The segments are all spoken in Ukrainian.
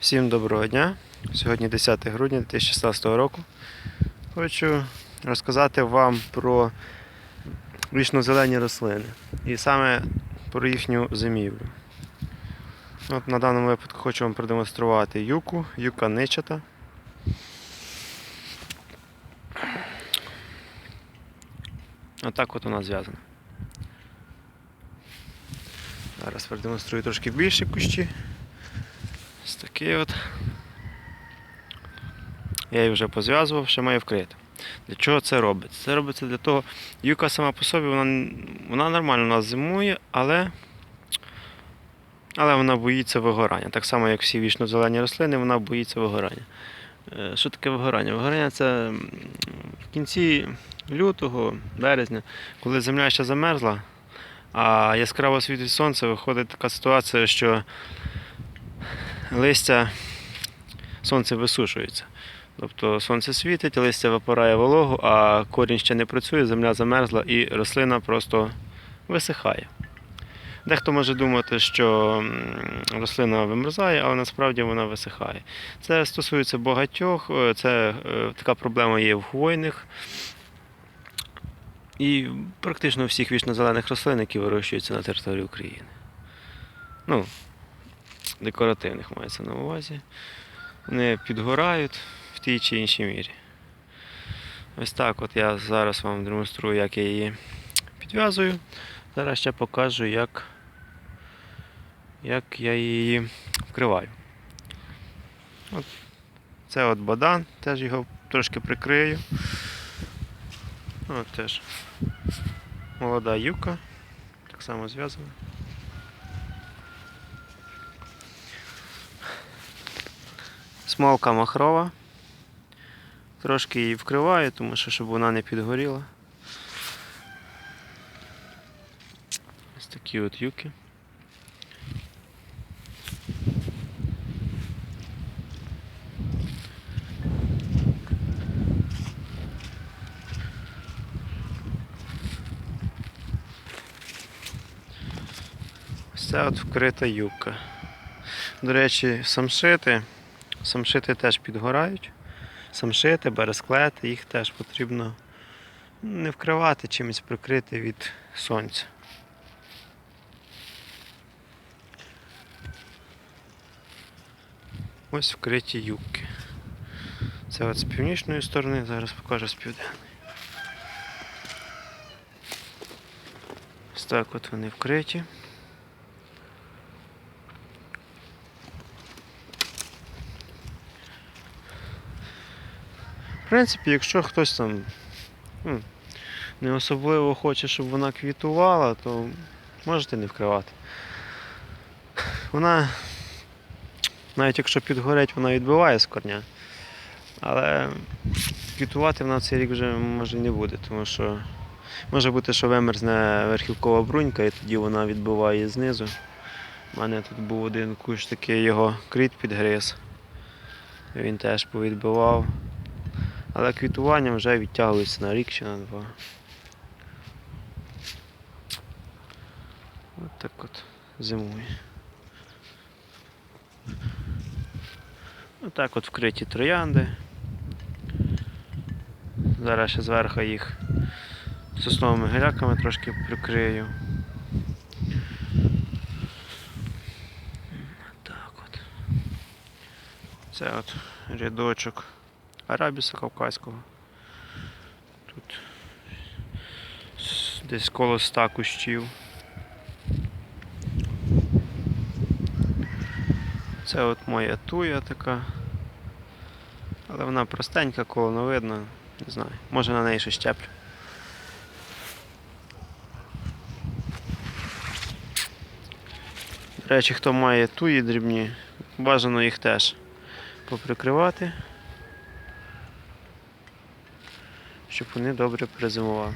Всім доброго дня. Сьогодні 10 грудня 2016 року. Хочу розказати вам про вічно-зелені рослини і саме про їхню зимівлю. От на даному випадку хочу вам продемонструвати юку, юка ничата. Отак от вона зв'язана. Зараз продемонструю трошки більші кущі. Такий от. Я її вже позв'язував, ще маю вкрити. Для чого це робиться? Це робиться для того, юка сама по собі, вона, вона нормально у нас зимує, але, але вона боїться вигорання. Так само, як всі вічно-зелені рослини, вона боїться вигорання. Е, Що таке вигорання? Вигорання це в кінці лютого, березня, коли земля ще замерзла, а яскраво світить сонце, виходить така ситуація, що листя сонце висушується. Тобто сонце світить, листя випирає вологу, а корінь ще не працює, земля замерзла і рослина просто висихає. Дехто може думати, що рослина вимерзає, але насправді вона висихає. Це стосується багатьох, е, це е, така проблема є в хвойних і практично всіх вічно-зелених рослин, які вирощуються на території України. Ну, декоративних мається на увазі. Вони підгорають в тій чи іншій мірі. Ось так от я зараз вам демонструю, як я її підв'язую. Зараз ще покажу, як, як я її вкриваю. От. Це от бадан, теж його трошки прикрию. От теж молода юка, так само зв'язана. Смолка махрова. Трошки її вкриваю, тому що щоб вона не підгоріла. Ось такі от юки. Ось це от вкрита юбка. До речі, самшити. Самшити теж підгорають. Самшити, бересклети, їх теж потрібно не вкривати, чимось прикрити від сонця. Ось вкриті юбки. Це от з північної сторони, зараз покажу з південної. Ось так от вони вкриті. В принципі, якщо хтось там ну, не особливо хоче, щоб вона квітувала, то можете не вкривати. Вона, навіть якщо підгорить, вона відбиває з корня. Але квітувати вона цей рік вже може не буде, тому що може бути, що вимерзне верхівкова брунька і тоді вона відбиває знизу. У мене тут був один кущ такий його кріт підгриз. Він теж повідбивав. Але квітування вже відтягується на рік чи на два. От так от зимує. Отак от вкриті троянди. Зараз ще зверху їх сосновими гіляками трошки прикрию. Так от. Це от рядочок арабіса кавказького. Тут десь коло ста кущів. Це от моя туя така. Але вона простенька, колоновидна. Не знаю. Може на неї ще щеплю. До речі, хто має туї дрібні, бажано їх теж поприкривати. Щоб вони добре перезимували.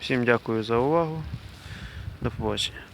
Всім дякую за увагу. До побачення.